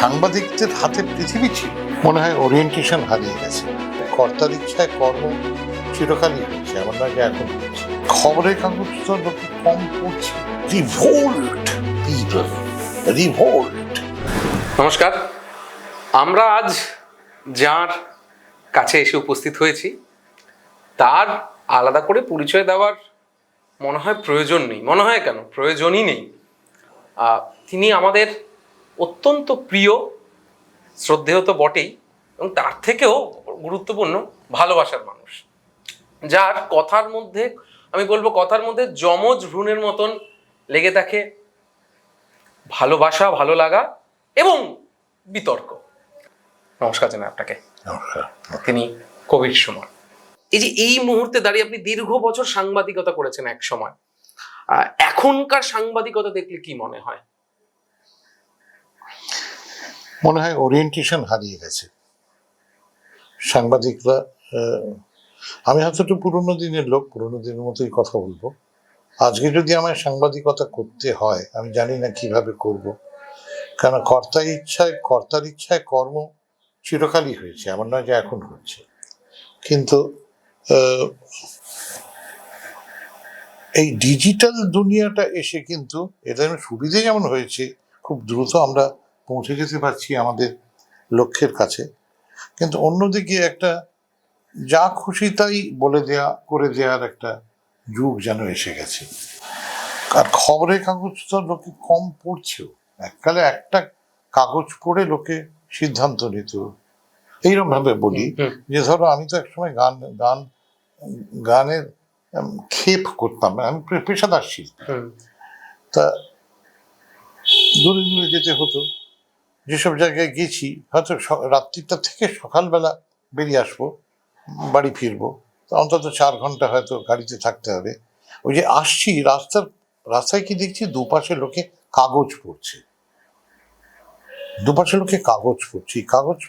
সাংবাদিকদের হাতে পৃথিবী ছিল। মনে হয় ওরিয়েন্টেশন হারিয়ে গেছে। কর্তার ইচ্ছায় কর্ম চিরকালই হচ্ছে, এমন না এখন খবরের কাগজ তো কম পড়ছে। রিভোল্ট রিভোল্ট নমস্কার। আমরা আজ যার কাছে এসে উপস্থিত হয়েছি, তার আলাদা করে পরিচয় দেওয়ার মনে হয় প্রয়োজন নেই। মনে হয় কেন? প্রয়োজনই নেই। তিনি আমাদের অত্যন্ত প্রিয় শ্রদ্ধেয় তো বটেই এবং তার থেকেও গুরুত্বপূর্ণ ভালোবাসার মানুষ। যার কথার মধ্যে আমি বলব কথার মধ্যে যমজ ভ্রূণের মতন লেগে থাকে ভালোবাসা ভালো লাগা এবং বিতর্ক। নমস্কার জানাই আপনাকে। তিনি কবির সুমন। এই যে এই মুহূর্তে দাঁড়িয়ে আপনি দীর্ঘ বছর সাংবাদিকতা করেছেন এক সময় এখনকার সাংবাদিকতা দেখলে কি মনে হয়? মনে হয় ওরিয়েন্টেশন হারিয়ে গেছে। সাংবাদিকরা আমি হয়তো একটু পুরোনো দিনের লোক, পুরোনো দিনের মতোই কথা বলব। আজকে যদি আমায় সাংবাদিকতা করতে হয়, আমি জানি না কীভাবে করব। কারণ কর্তার ইচ্ছায় কর্তার ইচ্ছায় কর্ম চিরকালই হয়েছে, এমন নয় যে এখন হচ্ছে। কিন্তু এই ডিজিটাল দুনিয়াটা এসে কিন্তু এটা সুবিধে যেমন হয়েছে, খুব দ্রুত আমরা পৌঁছে যেতে পারছি আমাদের লক্ষ্যের কাছে। কিন্তু অন্যদিকে একটা যা খুশি তাই বলে দেয়া করে দেওয়ার একটা যুগ যেন এসে গেছে। আর খবরের কাগজ তো লোকে কম পড়ছেও। এককালে একটা কাগজ পড়ে লোকে সিদ্ধান্ত নিত। এইরকম ভাবে বলি যে ধরো আমি তো একসময় গান গান গানের ক্ষেপ করতাম আমি পেশাদার শিল্পী। তা দূরে দূরে যেতে হতো। যেসব জায়গায় গেছি হয়তো রাত্রিটা থেকে সকালবেলা বেরিয়ে আসব বাড়ি ফিরবো। অন্তত চার ঘণ্টা হয়তো গাড়িতে থাকতে হবে। ওই যে আসছি রাস্তার রাস্তায় কি দেখছি দুপাশে লোকে কাগজ পড়ছে। দুপাশে লোকে কাগজ পড়ছে। কাগজ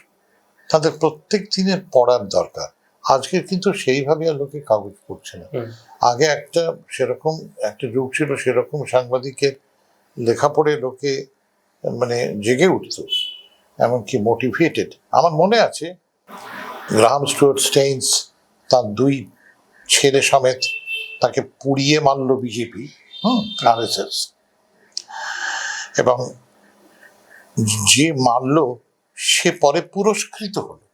তাদের প্রত্যেক দিনের পড়ার দরকার। আজকে কিন্তু সেইভাবে আর লোকে কাগজ পড়ছে না। আগে একটা সেরকম একটা যুগ ছিল সেরকম সাংবাদিকের লেখা পড়ে লোকে মানে জেগে উঠত, এমনকি মোটিভেটেড আমার মনে আছে, গ্রাহাম স্টুয়ার্ট স্টেইনস তার দুই ছেলে সমেত তাকে পুড়িয়ে মারল বিজেপি হুম আরএসএস এবং যে মারল, সে পরে পুরস্কৃত হলো।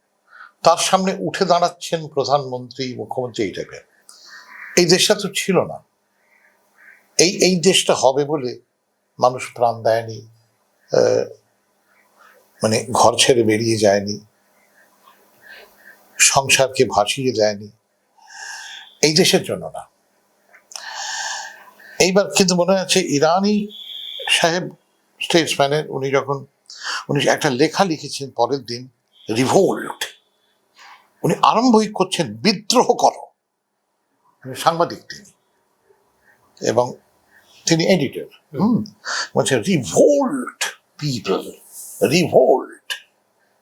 তার সামনে উঠে দাঁড়াচ্ছেন প্রধানমন্ত্রী, মুখ্যমন্ত্রী এই টাইপের এই দেশটা তো ছিল না। এই এই দেশটা হবে বলে মানুষ প্রাণ দেয়নি। মানে ঘর ছেড়ে বেরিয়ে যায়নি, সংসারকে ভাসিয়ে দেয়নি, এই দেশের জন্য না। এইবার কিন্তু মনে আছে ইরানি সাহেব স্টেটসম্যানের উনি যখন, উনি একটা লেখা লিখেছেন পরের দিন রিভোল্ট উনি আরম্ভই করছেন, বিদ্রোহ করো। সাংবাদিক তিনি। এবং তিনি এডিটর হুম বলছে রিভোল্ট পিপল রিভোল্ট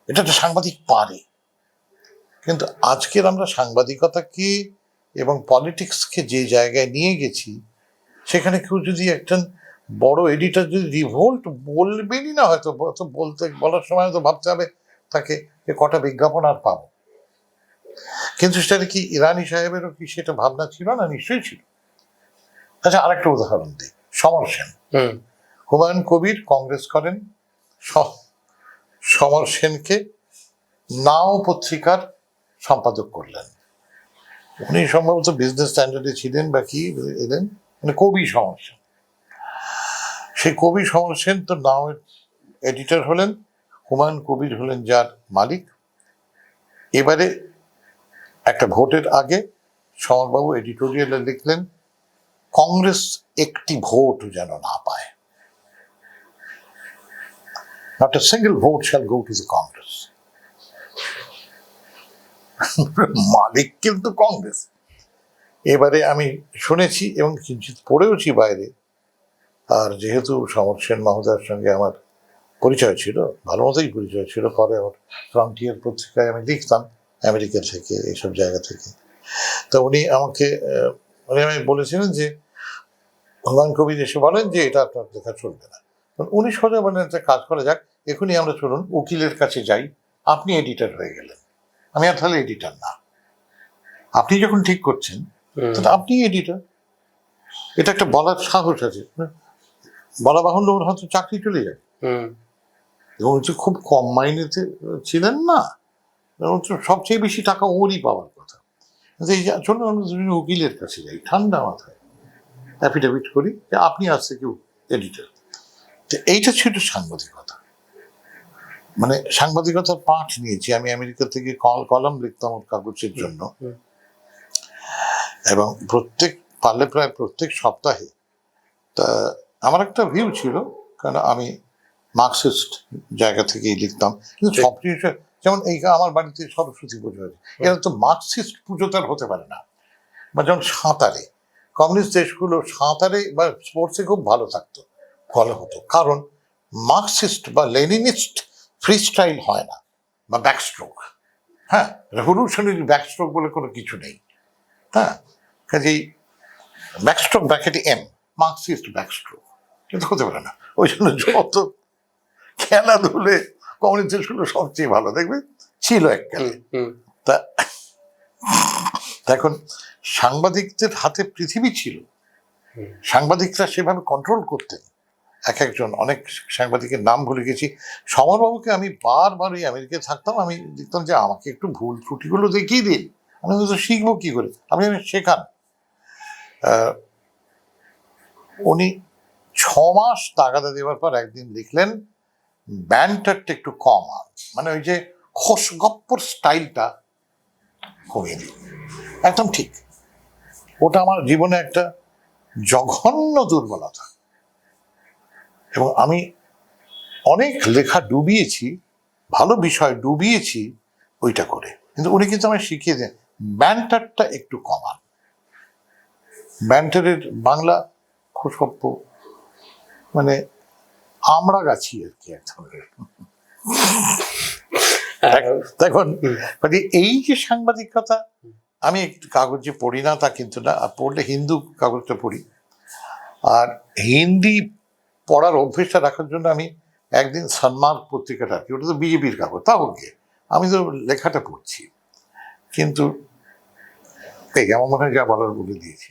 এটা একটা সাংবাদিক পারে। কিন্তু আজকের আমরা সাংবাদিকতাকে এবং পলিটিক্সকে যে জায়গায় নিয়ে গেছি, সেখানে কেউ যদি একজন বড় এডিটর যদি রিভোল্ট বলবেনই না, হয়তো তো বলতে, বলার সময় তো ভাবতে হবে তাকে যে কটা বিজ্ঞাপন আর পাবো। কিন্তু সেটা কি ইরানি সাহেবেরও কি সেটা ভাবনা ছিল না? নিশ্চয়ই ছিল। আচ্ছা আরেকটা উদাহরণ দিই। সমর সেন। হুমায়ুন কবির কংগ্রেস করেন সমর সেনকে নাও পত্রিকার সম্পাদক করলেন। উনি সম্ভবত বিজনেস স্ট্যান্ডার্ডে ছিলেন বা কি এলেন? মানে কবি সমর সেন। সেই কবি সমর সেন তো নাও এডিটর হলেন, হুমায়ুন কবির হলেন যার মালিক। এবারে একটা ভোটের আগে সমরবাবু এডিটোরিয়ালে লিখলেন, কংগ্রেস একটি ভোট যেন না পায়। Not a single vote shall go to the Congress. মালিক কিন্তু কংগ্রেস এবারে আমি শুনেছি এবং কিঞ্চিত পড়েওছি বাইরে। আর যেহেতু সমর সেন মহোদয়ের সঙ্গে আমার পরিচয় ছিল, ভালো মতোই পরিচয় ছিল পরে আমার ফ্রন্টিয়ার পত্রিকায় আমি লিখতাম আমেরিকা থেকে, এইসব জায়গা থেকে। তো উনি আমাকে উনি আমি বলেছিলেন যে, হুমায়ুন কবির এসে বলেন যে, এটা আপনার লেখা চলবে না। উনি সোজা বলেন একটা কাজ করা যাক এখনই আমরা চলুন উকিলের কাছে যাই। আপনি এডিটর হয়ে গেলেন। আমি আর তাহলে এডিটর না। আপনি যখন ঠিক করছেন তাহলে আপনি এডিটর এটা একটা বলার সাহস আছে। বলা বাহুল্য ওর হয়তো চাকরি চলে যাবে। এবং তো খুব কম মাইনেতে ছিলেন না। সবচেয়ে বেশি টাকা ওরই পাওয়ার কথা। এই যে চলুন আমরা দুজন উকিলের কাছে যাই। ঠান্ডা মাথায়। অ্যাফিডেভিট করি যে আপনি আজ থেকে এডিটর তো এইটা ছিল সাংবাদিকতা। মানে সাংবাদিকতার পাঠ নিয়েছি। আমি আমেরিকা থেকে কল কলম লিখতাম ওর কাগজের জন্য। এবং প্রত্যেক পারলে প্রায় প্রত্যেক সপ্তাহে। তা আমার একটা ভিউ ছিল কারণ আমি মার্কসিস্ট জায়গা থেকেই লিখতাম। কিন্তু সব যেমন এই আমার বাড়িতে সরস্বতী পুজো আছে এরা তো মার্কসিস্ট পুজো তার হতে পারে না। বা যেমন সাঁতারে কমিউনিস্ট দেশগুলো সাঁতারে বা স্পোর্টসে খুব ভালো থাকতো। ভালো হতো। কারণ মার্কসিস্ট বা লেনিনিস্ট ফ্রি স্টাইল হয় না বা ব্যাকস্ট্রোক। হ্যাঁ রেভলিউশনারি ব্যাকস্ট্রোক বলে কোনো কিছু নেই। হ্যাঁ কাজেই ব্যাকস্ট্রোক ব্র্যাকেটে এম মার্কসিস্ট ব্যাকস্ট্রোক। কিন্তু হতে পারে না। ওই জন্য যত খেলাধুলে কমিউনিস্ট দেশগুলো সবচেয়ে ভালো। দেখবে ছিল এককালে। তা এখন সাংবাদিকদের হাতে পৃথিবী ছিল। সাংবাদিকরা সেভাবে কন্ট্রোল করতেন। এক একজন অনেক সাংবাদিকের নাম ভুলে গেছি। সমরবাবুকে আমি বারবার ওই আমেরিকায় থাকতাম, আমি দেখতাম যে আমাকে একটু ভুল ত্রুটিগুলো দেখিয়ে দিন। আমি তো শিখব কি করে? আপনি আমি শেখান। উনি ছ মাস তাগাদা দেওয়ার পর একদিন লিখলেন ব্যান্ডটারটা একটু কম আর মানে ওই যে খোশগপ্পর স্টাইলটা কমিয়ে দিন। একদম ঠিক। ওটা আমার জীবনে একটা জঘন্য দুর্বলতা। এবং আমি অনেক লেখা ডুবিয়েছি, ভালো বিষয় ডুবিয়েছি ওইটা করে। কিন্তু উনি কিন্তু আমায় শিখিয়ে দেন, ব্যান্টারটা একটু কমান। ব্যান্টারের বাংলা খুশপ্প মানে আমরা গাছি আর কি এক ধরনের। দেখুন মানে এই যে সাংবাদিকতা, আমি একটু কাগজে পড়ি না তা কিন্তু না পড়লে হিন্দু কাগজটা পড়ি। আর হিন্দি পড়ার অভ্যেসটা রাখার জন্য আমি একদিন সন্মার্গ পত্রিকাটা কি ওটা তো বিজেপির কাগজ, তাও গিয়ে। আমি তো লেখাটা পড়ছি। কিন্তু এই, আমার মনে হয় যা বলার বলে দিয়েছি।